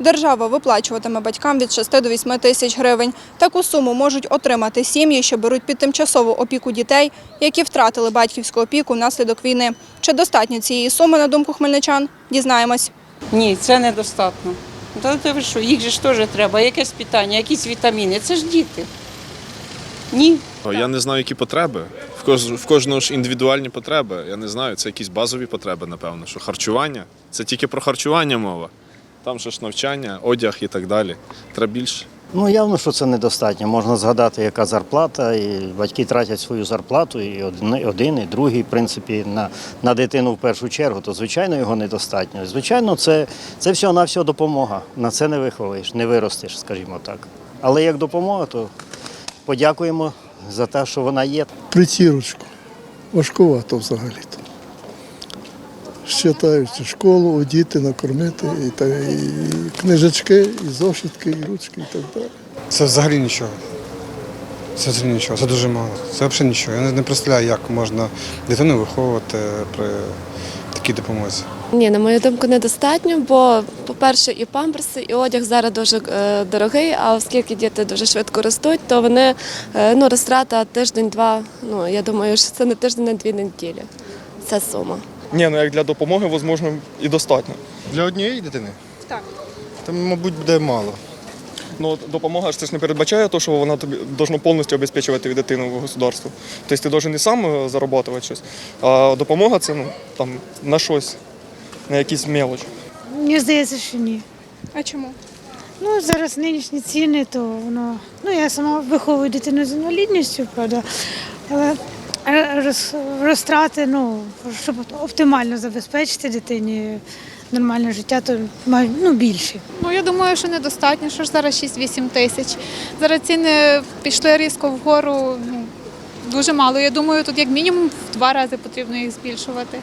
Держава виплачуватиме батькам від 6 до 8 тисяч гривень. Таку суму можуть отримати сім'ї, що беруть під тимчасову опіку дітей, які втратили батьківську опіку внаслідок війни. Чи достатньо цієї суми, на думку хмельничан? Дізнаємось. Ні, це недостатньо. Та, ви що, їх же ж теж треба, якесь питання, якісь вітаміни. Це ж діти. Ні. Я не знаю, які потреби. В кожного ж індивідуальні потреби. Я не знаю, це якісь базові потреби, напевно. Що харчування. Це тільки про харчування мова. Там же ж навчання, одяг і так далі. Треба більше. Ну, явно, що це недостатньо. Можна згадати, яка зарплата, і батьки тратять свою зарплату, і один, один і другий, в принципі, на, на дитину в першу чергу, то звичайно його недостатньо. Звичайно, це, це всього на всього допомога. На це не виховуєш, не виростеш, скажімо так. Але як допомога, то подякуємо за те, що вона є. притірочку. Важкувато взагалі-то. Считаючи школу, одіти, накормити, і, та, і книжечки, і зошитки, і ручки, і так далі. Це взагалі нічого. Це взагалі нічого, це дуже мало. Це взагалі нічого. Я не- представляю, як можна дитину виховувати при такій допомозі. Ні, на мою думку, недостатньо, бо, по-перше, і памперси, і одяг зараз дуже е, дорогий, а оскільки діти дуже швидко ростуть, то вони е, ну, розтрата тиждень-два. Ну, я думаю, що це не тиждень, на дві неділі. Це сума. Ні, ну як для допомоги, можливо, і достатньо. Для однієї дитини? Так. Там, мабуть, буде мало. Ну, допомога ж це ж не передбачає те, що вона тобі должно повністю обезпечувати дитину в государству. Тобто ти должен не сам е, заробляти щось, а допомога це ну, там, на щось, на якісь мелочі. Мені здається, що ні. А чому? Ну, зараз нинішні ціни, то воно. Ну, я сама виховую дитину з інвалідністю, правда. Але розтрати, ну, щоб оптимально забезпечити дитині нормальне життя, то ну, більше. Ну, я думаю, що недостатньо, що ж зараз 6-8 тисяч. Зараз ціни пішли різко вгору. Ну, дуже мало. Я думаю, тут як мінімум в два рази потрібно їх збільшувати.